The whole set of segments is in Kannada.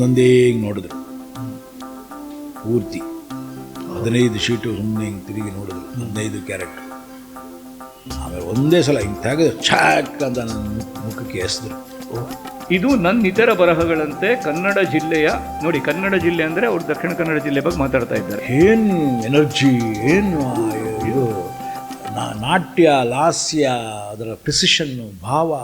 ಒಂದೊಂದೇ ಹಿಂಗೆ ನೋಡಿದ್ರು. ಪೂರ್ತಿ. ಹದಿನೈದು ಶೀಟು ಸುಮ್ಮನೆ ಹಿಂಗೆ ತಿರುಗಿ ನೋಡಿದ್ರು. ಹದಿನೈದು ಕ್ಯಾರೆಕ್ಟರ್ ಆಮೇಲೆ ಒಂದೇ ಸಲ ಹಿಂಗೆ ತೆಗೆದು ಛಾಕ್ ಅಂತ ನನ್ನ ಮುಖ- ಮುಖಕ್ಕೆ ಎಸೆದ್ರು. ಇದು ನನ್ನ ಇತರ ಬರಹಗಳಂತೆ ಕನ್ನಡ ಜಿಲ್ಲೆಯ ನೋಡಿ ಕನ್ನಡ ಜಿಲ್ಲೆ ಅಂದರೆ ಅವರು ದಕ್ಷಿಣ ಕನ್ನಡ ಜಿಲ್ಲೆ ಬಗ್ಗೆ ಮಾತಾಡ್ತಾ ಇದ್ದಾರೆ. ಏನು ಎನರ್ಜಿ ಏನು ಇದು ನಾಟ್ಯ ಲಾಸ್ಯ ಅದರ ಪ್ರಿಸಿಷನ್ನು ಭಾವ.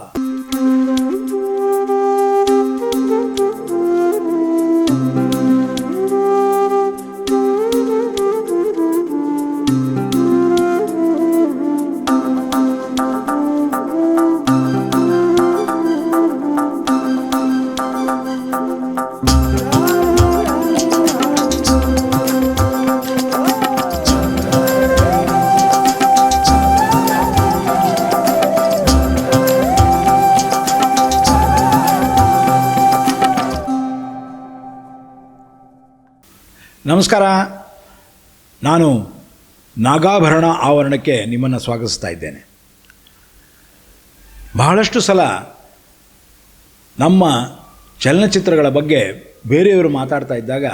ನಮಸ್ಕಾರ. ನಾನು ನಾಗಾಭರಣ ಆವರಣಕ್ಕೆ ನಿಮ್ಮನ್ನು ಸ್ವಾಗತಿಸ್ತಾ ಇದ್ದೇನೆ. ಬಹಳಷ್ಟು ಸಲ ನಮ್ಮ ಚಲನಚಿತ್ರಗಳ ಬಗ್ಗೆ ಬೇರೆಯವರು ಮಾತಾಡ್ತಾ ಇದ್ದಾಗ,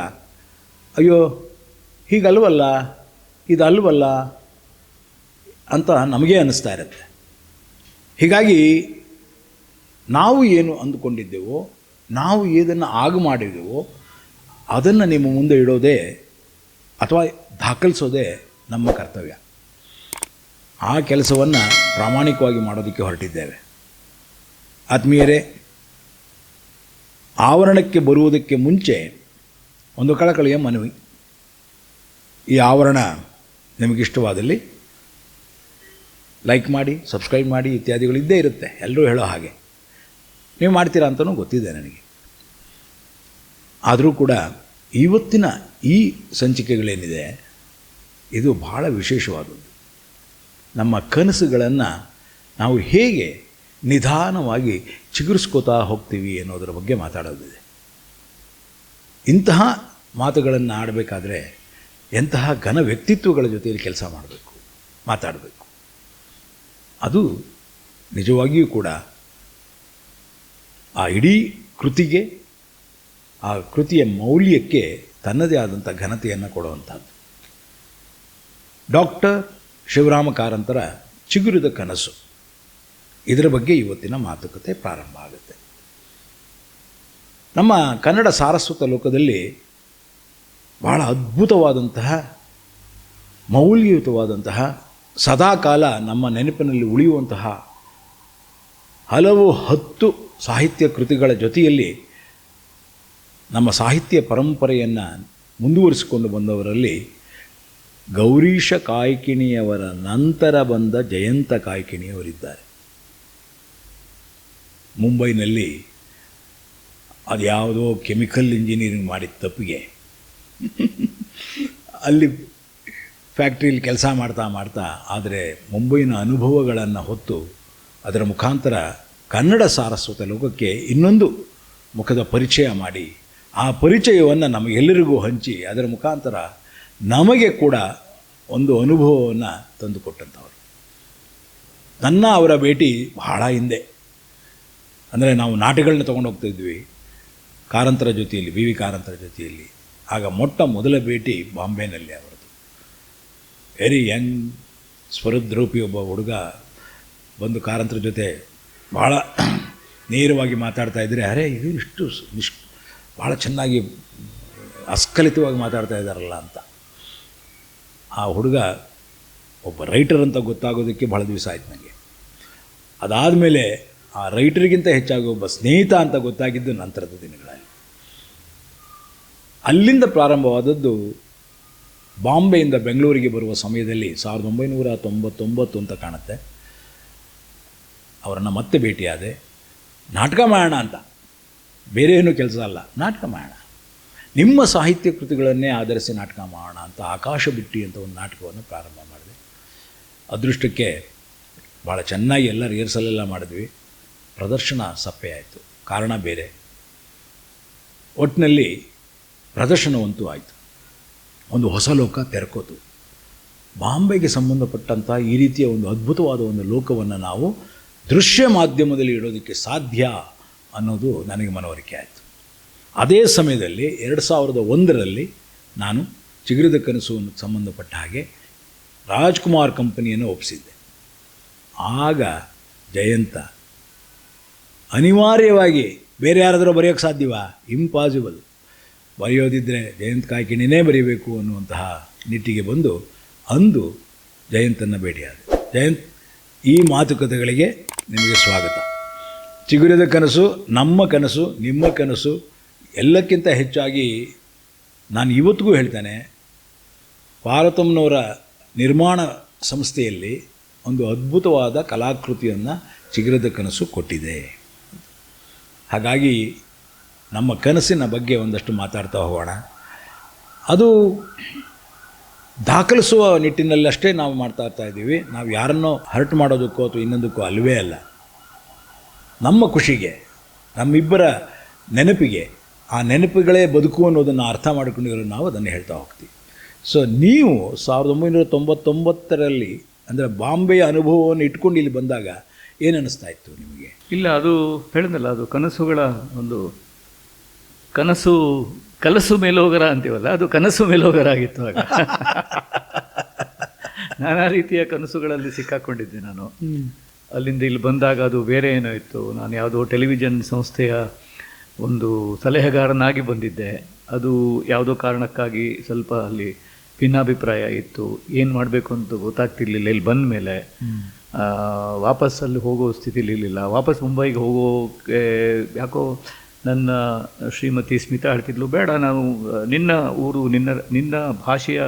ಅಯ್ಯೋ, ಹೀಗಲ್ವಲ್ಲ, ಇದಲ್ವಲ್ಲ ಅಂತ ನಮಗೇ ಅನ್ನಿಸ್ತಾ ಇರುತ್ತೆ. ಹೀಗಾಗಿ ನಾವು ಏನು ಅಂದುಕೊಂಡಿದ್ದೆವೋ, ನಾವು ಏನನ್ನು ಆಗ ಮಾಡಿದೆವೋ ಅದನ್ನು ನಿಮ್ಮ ಮುಂದೆ ಇಡೋದೇ ಅಥವಾ ದಾಖಲಿಸೋದೇ ನಮ್ಮ ಕರ್ತವ್ಯ. ಆ ಕೆಲಸವನ್ನು ಪ್ರಾಮಾಣಿಕವಾಗಿ ಮಾಡೋದಕ್ಕೆ ಹೊರಟಿದ್ದೇವೆ. ಆತ್ಮೀಯರೇ, ಆವರಣಕ್ಕೆ ಬರುವುದಕ್ಕೆ ಮುಂಚೆ ಒಂದು ಕಳಕಳಿಯ ಮನವಿ. ಈ ಆವರಣ ನಿಮಗಿಷ್ಟವಾದಲ್ಲಿ ಲೈಕ್ ಮಾಡಿ, ಸಬ್ಸ್ಕ್ರೈಬ್ ಮಾಡಿ ಇತ್ಯಾದಿಗಳಿದ್ದೇ ಇರುತ್ತೆ. ಎಲ್ಲರೂ ಹೇಳೋ ಹಾಗೆ. ನೀವು ಮಾಡ್ತೀರಾ ಅಂತಲೂ ಗೊತ್ತಿದೆ ನನಗೆ. ಆದರೂ ಕೂಡ ಇವತ್ತಿನ ಈ ಸಂಚಿಕೆಗಳೇನಿದೆ, ಇದು ಬಹಳ ವಿಶೇಷವಾದದ್ದು. ನಮ್ಮ ಕನಸುಗಳನ್ನು ನಾವು ಹೇಗೆ ನಿಧಾನವಾಗಿ ಚಿಗುರಿಸ್ಕೋತಾ ಹೋಗ್ತೀವಿ ಅನ್ನೋದರ ಬಗ್ಗೆ ಮಾತಾಡೋದಿದೆ. ಇಂತಹ ಮಾತುಗಳನ್ನು ಆಡಬೇಕಾದ್ರೆ ಎಂತಹ ಘನ ವ್ಯಕ್ತಿತ್ವಗಳ ಜೊತೆಯಲ್ಲಿ ಕೆಲಸ ಮಾಡಬೇಕು, ಮಾತಾಡಬೇಕು. ಅದು ನಿಜವಾಗಿಯೂ ಕೂಡ ಆ ಇಡೀ ಕೃತಿಗೆ ಆ ಕೃತಿಯ ಮೌಲ್ಯಕ್ಕೆ ತನ್ನದೇ ಆದಂಥ ಘನತೆಯನ್ನು ಕೊಡುವಂಥದ್ದು ಡಾಕ್ಟರ್ ಶಿವರಾಮ ಕಾರಂತರ ಚಿಗುರಿದ ಕನಸು. ಇದರ ಬಗ್ಗೆ ಇವತ್ತಿನ ಮಾತುಕತೆ ಪ್ರಾರಂಭ ಆಗುತ್ತೆ. ನಮ್ಮ ಕನ್ನಡ ಸಾರಸ್ವತ ಲೋಕದಲ್ಲಿ ಬಹಳ ಅದ್ಭುತವಾದಂತಹ, ಮೌಲ್ಯಯುತವಾದಂತಹ, ಸದಾಕಾಲ ನಮ್ಮ ನೆನಪಿನಲ್ಲಿ ಉಳಿಯುವಂತಹ ಹಲವು ಹತ್ತು ಸಾಹಿತ್ಯ ಕೃತಿಗಳ ಜೊತೆಯಲ್ಲಿ ನಮ್ಮ ಸಾಹಿತ್ಯ ಪರಂಪರೆಯನ್ನು ಮುಂದುವರಿಸಿಕೊಂಡು ಬಂದವರಲ್ಲಿ ಗೌರೀಶ ಕಾಯ್ಕಿಣಿಯವರ ನಂತರ ಬಂದ ಜಯಂತ ಕಾಯ್ಕಿಣಿಯವರಿದ್ದಾರೆ. ಮುಂಬೈನಲ್ಲಿ ಅದ್ಯಾವುದೋ ಕೆಮಿಕಲ್ ಇಂಜಿನಿಯರಿಂಗ್ ಮಾಡಿದ ತಪ್ಪಿಗೆ. ಅಲ್ಲಿ ಫ್ಯಾಕ್ಟ್ರಿಯಲ್ಲಿ ಕೆಲಸ ಮಾಡ್ತಾ ಮಾಡ್ತಾ, ಆದರೆ ಮುಂಬೈನ ಅನುಭವಗಳನ್ನು ಹೊತ್ತು ಅದರ ಮುಖಾಂತರ ಕನ್ನಡ ಸಾರಸ್ವತ ಲೋಕಕ್ಕೆ ಇನ್ನೊಂದು ಮುಖದ ಪರಿಚಯ ಮಾಡಿ ಆ ಪರಿಚಯವನ್ನು ನಮಗೆಲ್ಲರಿಗೂ ಹಂಚಿ ಅದರ ಮುಖಾಂತರ ನಮಗೆ ಕೂಡ ಒಂದು ಅನುಭವವನ್ನು ತಂದುಕೊಟ್ಟಂಥವ್ರು. ನನ್ನ ಅವರ ಭೇಟಿ ಬಹಳ ಹಿಂದೆ. ಅಂದರೆ ನಾವು ನಾಟಕಗಳನ್ನ ತೊಗೊಂಡು ಹೋಗ್ತಿದ್ವಿ ಕಾರಂತರ ಜೊತೆಯಲ್ಲಿ ವಿ ವಿ ಕಾರಂತರ ಜೊತೆಯಲ್ಲಿ ಆಗ ಮೊಟ್ಟ ಮೊದಲ ಭೇಟಿ ಬಾಂಬೆನಲ್ಲಿ ಅವರದು. ವೆರಿ ಯಂಗ್ ಸ್ವರದ್ರೂಪಿ ಒಬ್ಬ ಹುಡುಗ ಬಂದು ಕಾರಂತರ ಜೊತೆ ಭಾಳ ನೇರವಾಗಿ ಮಾತಾಡ್ತಾ ಇದ್ದರೆ ಅರೆ, ಇದು ಇಷ್ಟು ನಿಷ್ ಭಾಳ ಚೆನ್ನಾಗಿ ಅಸ್ಖಲಿತವಾಗಿ ಮಾತಾಡ್ತಾ ಇದ್ದಾರಲ್ಲ ಅಂತ. ಆ ಹುಡುಗ ಒಬ್ಬ ರೈಟರ್ ಅಂತ ಗೊತ್ತಾಗೋದಕ್ಕೆ ಭಾಳ ದಿವಸ ಆಯ್ತು ನನಗೆ ಅದಾದಮೇಲೆ ಆ ರೈಟರ್ಗಿಂತ ಹೆಚ್ಚಾಗಿ ಒಬ್ಬ ಸ್ನೇಹಿತ ಅಂತ ಗೊತ್ತಾಗಿದ್ದು ನಂತರದ ದಿನಗಳಲ್ಲಿ. ಅಲ್ಲಿಂದ ಪ್ರಾರಂಭವಾದದ್ದು ಬಾಂಬೆಯಿಂದ ಬೆಂಗಳೂರಿಗೆ ಬರುವ ಸಮಯದಲ್ಲಿ ಸಾವಿರದ ಒಂಬೈನೂರ ತೊಂಬತ್ತೊಂಬತ್ತು ಅಂತ ಕಾಣುತ್ತೆ. ಅವರನ್ನು ಮತ್ತೆ ಭೇಟಿಯಾದೆ, ನಾಟಕ ಮಾಡೋಣ ಅಂತ. ಬೇರೆ ಏನೂ ಕೆಲಸ ಅಲ್ಲ. ನಾಟಕ ಮಾಡೋಣ ನಿಮ್ಮ ಸಾಹಿತ್ಯ ಕೃತಿಗಳನ್ನೇ ಆಧರಿಸಿ ನಾಟಕ ಮಾಡೋಣ ಅಂತ ಆಕಾಶ ಬಿಟ್ಟಿ ಅಂತ ಒಂದು ನಾಟಕವನ್ನು ಪ್ರಾರಂಭ ಮಾಡಿದೆ. ಅದೃಷ್ಟಕ್ಕೆ ಭಾಳ ಚೆನ್ನಾಗಿ ಎಲ್ಲ ರಿಹರ್ಸಲೆಲ್ಲ ಮಾಡಿದ್ವಿ. ಪ್ರದರ್ಶನ ಸಪ್ಪೆ ಆಯಿತು. ಕಾರಣ ಬೇರೆ. ಒಟ್ಟಿನಲ್ಲಿ ಪ್ರದರ್ಶನವಂತೂ ಆಯಿತು. ಒಂದು ಹೊಸ ಲೋಕ ತೆರಕೋತು. ಬಾಂಬೆಗೆ ಸಂಬಂಧಪಟ್ಟಂಥ ಈ ರೀತಿಯ ಒಂದು ಅದ್ಭುತವಾದ ಒಂದು ಲೋಕವನ್ನು ನಾವು ದೃಶ್ಯ ಮಾಧ್ಯಮದಲ್ಲಿ ಇಡೋದಕ್ಕೆ ಸಾಧ್ಯ ಅನ್ನೋದು ನನಗೆ ಮನವರಿಕೆ ಆಯಿತು. ಅದೇ ಸಮಯದಲ್ಲಿ ಎರಡು ಸಾವಿರದ ಒಂದರಲ್ಲಿ ನಾನು ಚಿಗುರಿದ ಕನಸು ಸಂಬಂಧಪಟ್ಟ ಹಾಗೆ ರಾಜ್ಕುಮಾರ್ ಕಂಪನಿಯನ್ನು ಒಪ್ಪಿಸಿದ್ದೆ. ಆಗ ಜಯಂತ, ಅನಿವಾರ್ಯವಾಗಿ ಬೇರೆ ಯಾರಾದರೂ ಬರೆಯೋಕ್ಕೆ ಸಾಧ್ಯವಾ? ಇಂಪಾಸಿಬಲ್ ಬರೆಯೋದಿದ್ದರೆ ಜಯಂತ್ ಕಾಯ್ಕಿಣಿನೇ ಬರೀಬೇಕು ಅನ್ನುವಂತಹ ನಿಟ್ಟಿಗೆ ಬಂದು ಅಂದು ಜಯಂತನ್ನು ಭೇಟಿಯಾದ. ಜಯಂತ್, ಈ ಮಾತುಕತೆಗಳಿಗೆ ನಿಮಗೆ ಸ್ವಾಗತ. ಚಿಗುರಿದ ಕನಸು, ನಮ್ಮ ಕನಸು, ನಿಮ್ಮ ಕನಸು ಎಲ್ಲಕ್ಕಿಂತ ಹೆಚ್ಚಾಗಿ ನಾನು ಇವತ್ತಿಗೂ ಹೇಳ್ತೇನೆ ಪಾರ್ವತಮ್ಮನವರ ನಿರ್ಮಾಣ ಸಂಸ್ಥೆಯಲ್ಲಿ ಒಂದು ಅದ್ಭುತವಾದ ಕಲಾಕೃತಿಯನ್ನು ಚಿಗುರದ ಕನಸು ಕೊಟ್ಟಿದೆ. ಹಾಗಾಗಿ ನಮ್ಮ ಕನಸಿನ ಬಗ್ಗೆ ಒಂದಷ್ಟು ಮಾತಾಡ್ತಾ ಹೋಗೋಣ. ಅದು ದಾಖಲಿಸುವ ನಿಟ್ಟಿನಲ್ಲಷ್ಟೇ ನಾವು ಮಾಡ್ತಾ ಇದ್ದೀವಿ. ನಾವು ಯಾರನ್ನೋ ಹರ್ಟ್ ಮಾಡೋದಕ್ಕೋ ಅಥವಾ ಇನ್ನೊಂದಕ್ಕೋ ಅಲ್ಲವೇ ಅಲ್ಲ. ನಮ್ಮ ಖುಷಿಗೆ ನಮ್ಮಿಬ್ಬರ ನೆನಪಿಗೆ ಆ ನೆನಪುಗಳೇ ಬದುಕು ಅನ್ನೋದನ್ನು ಅರ್ಥ ಮಾಡಿಕೊಂಡಿರೋ ನಾವು ಅದನ್ನು ಹೇಳ್ತಾ ಹೋಗ್ತೀವಿ. ಸೊ ನೀವು ಸಾವಿರದ ಒಂಬೈನೂರ ತೊಂಬತ್ತೊಂಬತ್ತರಲ್ಲಿ ಅಂದರೆ ಬಾಂಬೆಯ ಅನುಭವವನ್ನು ಇಟ್ಕೊಂಡು ಇಲ್ಲಿ ಬಂದಾಗ ಏನು ಅನ್ನಿಸ್ತಾ ಇತ್ತು ನಿಮಗೆ? ಇಲ್ಲ ಅದು ಹೇಳಿದ್ನಲ್ಲ ಅದು ಕನಸುಗಳ ಒಂದು ಕನಸು ಕಲಸು ಮೇಲೋಗರ ಅಂತೀವಲ್ಲ ಅದು ಕನಸು ಮೇಲೋಗರ ಆಗಿತ್ತು ಆಗ. ನಾನಾ ರೀತಿಯ ಕನಸುಗಳಲ್ಲಿ ಸಿಕ್ಕಾಕೊಂಡಿದ್ದೆ ನಾನು. ಅಲ್ಲಿಂದ ಇಲ್ಲಿ ಬಂದಾಗ ಅದು ಬೇರೆ ಏನೋ ಇತ್ತು. ನಾನು ಯಾವುದೋ ಟೆಲಿವಿಷನ್ ಸಂಸ್ಥೆಯ ಒಂದು ಸಲಹೆಗಾರನಾಗಿ ಬಂದಿದ್ದೆ. ಅದು ಯಾವುದೋ ಕಾರಣಕ್ಕಾಗಿ ಸ್ವಲ್ಪ ಅಲ್ಲಿ ಭಿನ್ನಾಭಿಪ್ರಾಯ ಇತ್ತು. ಏನು ಮಾಡಬೇಕು ಅಂತ ಗೊತ್ತಾಗ್ತಿರ್ಲಿಲ್ಲ. ಇಲ್ಲಿ ಬಂದ ಮೇಲೆ ವಾಪಸ್ಸಲ್ಲಿ ವಾಪಸ್ ಅಲ್ಲಿ ಹೋಗೋ ಸ್ಥಿತಿಲಿ ಇರಲಿಲ್ಲ. ವಾಪಸ್ ಮುಂಬೈಗೆ ಹೋಗೋಕ್ಕೆ ಯಾಕೋ ನನ್ನ ಶ್ರೀಮತಿ ಸ್ಮಿತಾ ಹೇಳ್ತಿದ್ಲು ಬೇಡ ನಾನು ನಿನ್ನ ಊರು ನಿನ್ನ ನಿನ್ನ ಭಾಷೆಯ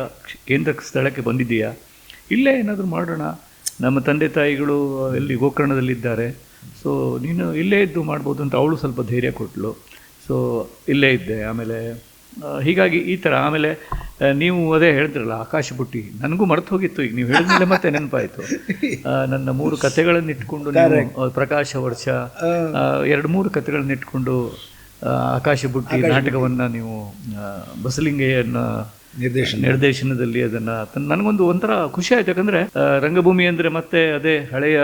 ಕೇಂದ್ರ ಸ್ಥಳಕ್ಕೆ ಬಂದಿದ್ದೀಯಾ? ಇಲ್ಲೇ ಏನಾದರೂ ಮಾಡೋಣ. ನಮ್ಮ ತಂದೆ ತಾಯಿಗಳು ಎಲ್ಲಿ ಗೋಕರ್ಣದಲ್ಲಿದ್ದಾರೆ. ಸೊ ನೀನು ಇಲ್ಲೇ ಇದ್ದು ಮಾಡ್ಬೋದು ಅಂತ ಅವಳು ಸ್ವಲ್ಪ ಧೈರ್ಯ ಕೊಟ್ಟಳು ಸೊ ಇಲ್ಲೇ ಇದ್ದೆ. ಆಮೇಲೆ ಹೀಗಾಗಿ ಈ ಥರ ಆಮೇಲೆ ನೀವು ಅದೇ ಹೇಳ್ತಿರಲ್ಲ ಆಕಾಶ ಬುಟ್ಟಿ. ನನಗೂ ಮರ್ತು ಹೋಗಿತ್ತು ಈಗ. ನೀವು ಹೇಳಿದ್ಮೇಲೆ ಮತ್ತೆ ನೆನಪಾಯಿತು. ನನ್ನ ಮೂರು ಕಥೆಗಳನ್ನು ಇಟ್ಕೊಂಡು ನೀವು ಪ್ರಕಾಶ ವರ್ಷ ಎರಡು ಮೂರು ಕಥೆಗಳನ್ನ ಇಟ್ಕೊಂಡು ಆಕಾಶ ಬುಟ್ಟಿ. ನಾಟಕವನ್ನು ನೀವು ಆ, ಬಸಲಿಂಗಯ್ಯನ ನಿರ್ದೇಶನ. ನಿರ್ದೇಶನದಲ್ಲಿ ಅದನ್ನ ನನಗೊಂದು ಒಂಥರ ಖುಷಿ ಆಯ್ತು. ಯಾಕಂದರೆ ರಂಗಭೂಮಿ ಅಂದ್ರೆ ಮತ್ತೆ ಅದೇ ಹಳೆಯ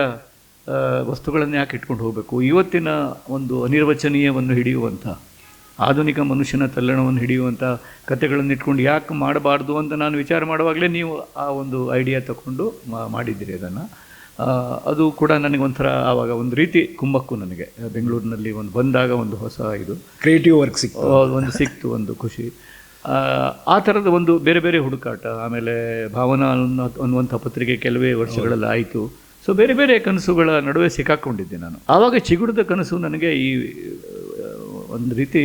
ವಸ್ತುಗಳನ್ನು ಯಾಕೆ ಇಟ್ಕೊಂಡು ಹೋಗಬೇಕು? ಇವತ್ತಿನ ಒಂದು ಅನಿರ್ವಚನೀಯವನ್ನು ಹಿಡಿಯುವಂಥ ಆಧುನಿಕ ಮನುಷ್ಯನ ತಲ್ಲಣವನ್ನು ಹಿಡಿಯುವಂಥ ಕಥೆಗಳನ್ನು ಇಟ್ಕೊಂಡು ಯಾಕೆ ಮಾಡಬಾರ್ದು ಅಂತ ನಾನು ವಿಚಾರ ಮಾಡುವಾಗಲೇ ನೀವು ಆ ಒಂದು ಐಡಿಯಾ ತಗೊಂಡು ಮಾಡಿದ್ದೀರಿ ಅದನ್ನು. ಅದು ಕೂಡ ನನಗೆ ಒಂಥರ ಆವಾಗ ಒಂದು ರೀತಿ ಕುಮ್ಮಕ್ಕು ನನಗೆ. ಬೆಂಗಳೂರಿನಲ್ಲಿ ಒಂದು ಬಂದಾಗ ಒಂದು ಹೊಸ ಇದು. ಕ್ರಿಯೇಟಿವ್ ವರ್ಕ್ ಸಿಕ್ತು. ಒಂದು ಸಿಕ್ತು ಒಂದು ಖುಷಿ. ಆ, ಥರದ ಒಂದು ಬೇರೆ ಬೇರೆ ಹುಡುಕಾಟ ಆಮೇಲೆ ಭಾವನಾ ಅನ್ನೋ ಅನ್ನುವಂಥ ಪತ್ರಿಕೆ ಕೆಲವೇ ವರ್ಷಗಳಲ್ಲಿ ಆಯಿತು. ಸೊ ಬೇರೆ ಬೇರೆ ಕನಸುಗಳ ನಡುವೆ ಸಿಕ್ಕಾಕೊಂಡಿದ್ದೆ ನಾನು. ಆವಾಗ ಚಿಗುಡಿದ ಕನಸು ನನಗೆ ಈ ಒಂದು ರೀತಿ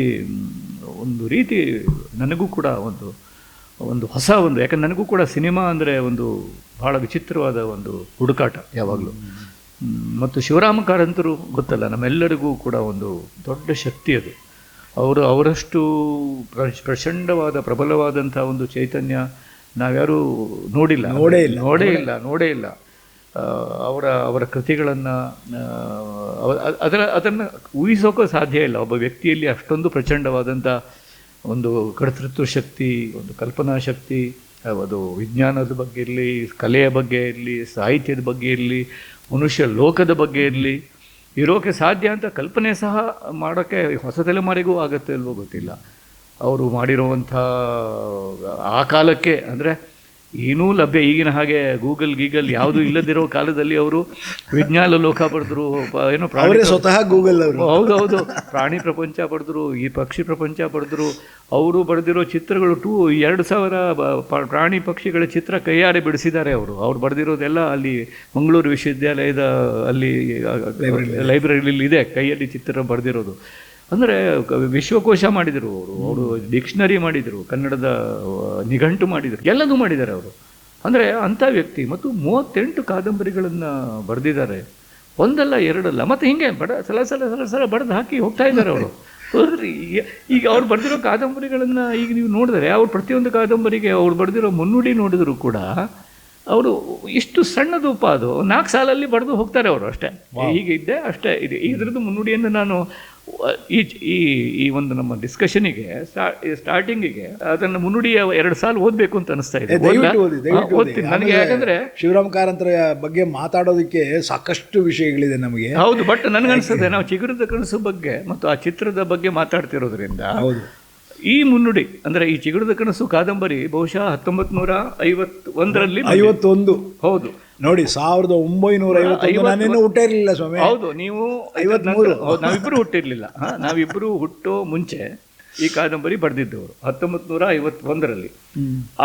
ಒಂದು ರೀತಿ ನನಗೂ ಕೂಡ ಒಂದು ಒಂದು ಹೊಸ ಒಂದು ಯಾಕಂದ್ರೆ ನನಗೂ ಕೂಡ ಸಿನಿಮಾ ಅಂದರೆ ಒಂದು ಭಾಳ ವಿಚಿತ್ರವಾದ ಒಂದು ಹುಡುಕಾಟ ಯಾವಾಗಲೂ. ಮತ್ತು ಶಿವರಾಮ ಕಾರಂತರು ಗೊತ್ತಲ್ಲ ನಮ್ಮೆಲ್ಲರಿಗೂ ಕೂಡ ಒಂದು ದೊಡ್ಡ ಶಕ್ತಿ ಅದು. ಅವರು ಅವರಷ್ಟು ಪ್ರ- ಪ್ರಚಂಡವಾದ ಪ್ರಬಲವಾದಂಥ ಒಂದು ಚೈತನ್ಯ ನಾವ್ಯಾರೂ ನೋಡಿಲ್ಲ. ನೋಡೇ ಇಲ್ಲ. ನೋಡೇ ಇಲ್ಲ ನೋಡೇ ಇಲ್ಲ. ಅವರ ಅವರ ಕೃತಿಗಳನ್ನು ಅದರ ಅದನ್ನು ಊಹಿಸೋಕ್ಕೂ ಸಾಧ್ಯ ಇಲ್ಲ. ಒಬ್ಬ ವ್ಯಕ್ತಿಯಲ್ಲಿ ಅಷ್ಟೊಂದು ಪ್ರಚಂಡವಾದಂಥ ಒಂದು ಕರ್ತೃತ್ವ ಶಕ್ತಿ ಒಂದು ಕಲ್ಪನಾ ಶಕ್ತಿ ಅದು ವಿಜ್ಞಾನದ ಬಗ್ಗೆ ಇರಲಿ ಕಲೆಯ ಬಗ್ಗೆ ಇರಲಿ ಸಾಹಿತ್ಯದ ಬಗ್ಗೆ ಇರಲಿ ಮನುಷ್ಯ ಲೋಕದ ಬಗ್ಗೆ ಇರಲಿ ಇರೋಕ್ಕೆ ಸಾಧ್ಯ ಅಂತ ಕಲ್ಪನೆ ಸಹ ಮಾಡೋಕ್ಕೆ ಹೊಸ ತಲೆಮಾರಿಗೂ ಆಗುತ್ತೆ ಅಲ್ವೋ ಗೊತ್ತಿಲ್ಲ. ಅವರು ಮಾಡಿರುವಂಥ ಆ ಕಾಲಕ್ಕೆ ಅಂದರೆ ಏನೂ ಲಭ್ಯ ಈಗಿನ ಹಾಗೆ ಗೂಗಲ್ ಗೀಗಲ್ ಯಾವುದು ಇಲ್ಲದಿರೋ ಕಾಲದಲ್ಲಿ ಅವರು ವಿಜ್ಞಾನ ಲೋಕ ಪಡೆದ್ರು ಏನೋ ಪ್ರಾಣಿ ಸ್ವತಃ ಗೂಗಲ್ ಅವರು. ಹೌದು ಪ್ರಾಣಿ ಪ್ರಪಂಚ ಪಡೆದ್ರು ಈ ಪಕ್ಷಿ ಪ್ರಪಂಚ ಪಡೆದ್ರು. ಅವರು ಬರೆದಿರೋ ಚಿತ್ರಗಳು ಟೂ ಎರಡು ಸಾವಿರ ಪ್ರಾಣಿ ಪಕ್ಷಿಗಳ ಚಿತ್ರ ಕೈಯಾರೆ ಬಿಡಿಸಿದ್ದಾರೆ ಅವರು. ಅವ್ರು ಬರೆದಿರೋದೆಲ್ಲ ಅಲ್ಲಿ ಮಂಗಳೂರು ವಿಶ್ವವಿದ್ಯಾಲಯದ ಅಲ್ಲಿ ಲೈಬ್ರರಿಲಿ ಇದೆ ಕೈಯಲ್ಲಿ ಚಿತ್ರ ಬರೆದಿರೋದು. ಅಂದರೆ ವಿಶ್ವಕೋಶ ಮಾಡಿದರು ಅವರು. ಅವರು ಡಿಕ್ಷನರಿ ಮಾಡಿದರು ಕನ್ನಡದ ನಿಘಂಟು ಮಾಡಿದರು. ಎಲ್ಲದೂ ಮಾಡಿದ್ದಾರೆ ಅವರು. ಅಂದರೆ ಅಂಥ ವ್ಯಕ್ತಿ. ಮತ್ತು ಮೂವತ್ತೆಂಟು ಕಾದಂಬರಿಗಳನ್ನು ಬರೆದಿದ್ದಾರೆ. ಒಂದಲ್ಲ ಎರಡಲ್ಲ. ಮತ್ತು ಹಿಂಗೆ ಬಡ ಸಲ ಸಲ ಸಲ ಸಲ ಬಡ್ದು ಹಾಕಿ ಹೋಗ್ತಾ ಇದ್ದಾರೆ ಅವರು. ಹೌದ್ರಿ ಈಗ ಈಗ ಅವ್ರು ಬರೆದಿರೋ ಕಾದಂಬರಿಗಳನ್ನು ಈಗ ನೀವು ನೋಡಿದರೆ ಅವ್ರು ಪ್ರತಿಯೊಂದು ಕಾದಂಬರಿಗೆ ಅವ್ರು ಬರೆದಿರೋ ಮುನ್ನುಡಿ ನೋಡಿದ್ರು ಕೂಡ ಅವರು ಇಷ್ಟು ಸಣ್ಣದೂಪ ಅದು. ನಾಲ್ಕು ಸಾಲಲ್ಲಿ ಬರೆದು ಹೋಗ್ತಾರೆ ಅವರು ಅಷ್ಟೇ. ಹೀಗೆ ಇದ್ದೆ ಅಷ್ಟೇ. ಇದೆ ಇದ್ರದ್ದು ಮುನ್ನುಡಿಯನ್ನು ನಾನು ಈ ಈ ಈ ಒಂದು ನಮ್ಮ ಡಿಸ್ಕಷನಿಗೆ ಸ್ಟಾರ್ಟಿಂಗಿಗೆ ಅದನ್ನು ಮುನ್ನುಡಿಯ ಎರಡು ಸಾಲು ಓದಬೇಕು ಅಂತ ಅನಿಸ್ತಾ ಇದೆ. ಓದ್ತೀನಿ. ನನಗೆ ಯಾಕಂದ್ರೆ ಶಿವರಾಮ್ ಕಾರಂತರ ಬಗ್ಗೆ ಮಾತಾಡೋದಕ್ಕೆ ಸಾಕಷ್ಟು ವಿಷಯಗಳಿದೆ ನಮಗೆ. ಹೌದು ಬಟ್ ನನಗನ್ಸುತ್ತೆ ನಾವು ಚಿಗುರದ ಕನಸು ಬಗ್ಗೆ ಮತ್ತು ಆ ಚಿತ್ರದ ಬಗ್ಗೆ ಮಾತಾಡ್ತಿರೋದ್ರಿಂದ ಹೌದು. ಈ ಮುನ್ನುಡಿ ಅಂದ್ರೆ ಈ ಚಿಗುರದ ಕನಸು ಕಾದಂಬರಿ ಬಹುಶಃ ಹತ್ತೊಂಬತ್ತು ನೂರ ಐವತ್ತು ಒಂದರಲ್ಲಿ ಐವತ್ತೊಂದು. ಹೌದು. ನೋಡಿ ಸಾವಿರದ ಒಂಬೈನೂರ ಐವತ್ತೊಂದು ಹುಟ್ಟಿರಲಿಲ್ಲ ಹುಟ್ಟೇ ಇರಲಿಲ್ಲ ಸ್ವಾಮಿ. ಹೌದು ನೀವು ಐವತ್ಮೂರು. ಹೌದು, ನಾವಿಬ್ಬರು ಹುಟ್ಟಿರ್ಲಿಲ್ಲ. ಹಾ, ನಾವಿಬ್ರು ಹುಟ್ಟೋ ಮುಂಚೆ ಈ ಕಾದಂಬರಿ ಬರೆದಿದ್ದವರು ಹತ್ತೊಂಬತ್ತು ನೂರ ಐವತ್ತೊಂದರಲ್ಲಿ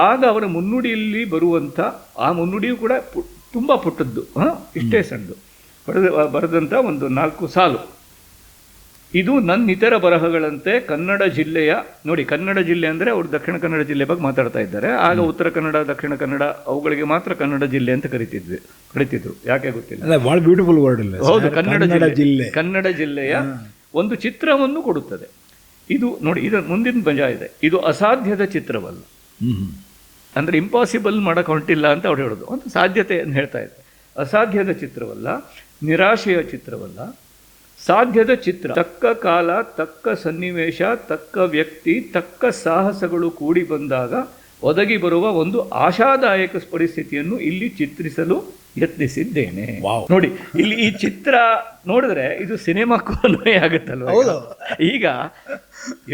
ಆಗ ಅವರ ಮುನ್ನುಡಿಯಲ್ಲಿ ಬರುವಂತ ಆ ಮುನ್ನುಡಿಯು ಕೂಡ ತುಂಬಾ ಪುಟ್ಟದ್ದು ಹಾ, ಇಷ್ಟೇ ಸಣ್ಣದು ಬರೆದ ಬರೆದಂತ ಒಂದು ನಾಲ್ಕು ಸಾಲು. ಇದು ನನ್ನ ಇತರ ಬರಹಗಳಂತೆ ಕನ್ನಡ ಜಿಲ್ಲೆಯ ನೋಡಿ ಕನ್ನಡ ಜಿಲ್ಲೆ ಅಂದರೆ ಅವರು ದಕ್ಷಿಣ ಕನ್ನಡ ಜಿಲ್ಲೆ ಬಗ್ಗೆ ಮಾತಾಡ್ತಾ ಇದ್ದಾರೆ. ಆಗ ಉತ್ತರ ಕನ್ನಡ ದಕ್ಷಿಣ ಕನ್ನಡ ಅವುಗಳಿಗೆ ಮಾತ್ರ ಕನ್ನಡ ಜಿಲ್ಲೆ ಅಂತ ಕರಿತಿದ್ವಿ ಕರಿತಿದ್ರು. ಯಾಕೆ ಗೊತ್ತಿಲ್ಲ? ಭಾಳ ಬ್ಯೂಟಿಫುಲ್ ವರ್ಡ್ ಇಲ್ಲ ಹೌದು ಕನ್ನಡ ಜಿಲ್ಲೆ ಕನ್ನಡ ಜಿಲ್ಲೆಯ ಒಂದು ಚಿತ್ರವನ್ನು ಕೊಡುತ್ತದೆ. ಇದು ನೋಡಿ ಇದು ಮುಂದಿನ ಮಜಾ ಇದೆ. ಇದು ಅಸಾಧ್ಯದ ಚಿತ್ರವಲ್ಲ. ಅಂದರೆ ಇಂಪಾಸಿಬಲ್ ಮಾಡಕ್ ಹೊಂಟಿಲ್ಲ ಅಂತ ಅವ್ರು ಹೇಳೋದು. ಒಂದು ಸಾಧ್ಯತೆ ಅಂತ ಹೇಳ್ತಾ ಇದೆ ಅಸಾಧ್ಯದ ಚಿತ್ರವಲ್ಲ ನಿರಾಶೆಯ ಚಿತ್ರವಲ್ಲ ಸಾಧ್ಯದ ಚಿತ್ರ ತಕ್ಕ ಕಾಲ ತಕ್ಕ ಸನ್ನಿವೇಶ ತಕ್ಕ ವ್ಯಕ್ತಿ ತಕ್ಕ ಸಾಹಸಗಳು ಕೂಡಿ ಬಂದಾಗ ಒದಗಿ ಬರುವ ಒಂದು ಆಶಾದಾಯಕ ಪರಿಸ್ಥಿತಿಯನ್ನು ಇಲ್ಲಿ ಚಿತ್ರಿಸಲು ಯತ್ನಿಸಿದ್ದೇನೆ. ನೋಡಿ ಇಲ್ಲಿ ಈ ಚಿತ್ರ ನೋಡಿದ್ರೆ ಇದು ಸಿನಿಮಾಕ್ಕೂ ಅನ್ವಯ ಆಗುತ್ತಲ್ವ ಹೌದು. ಈಗ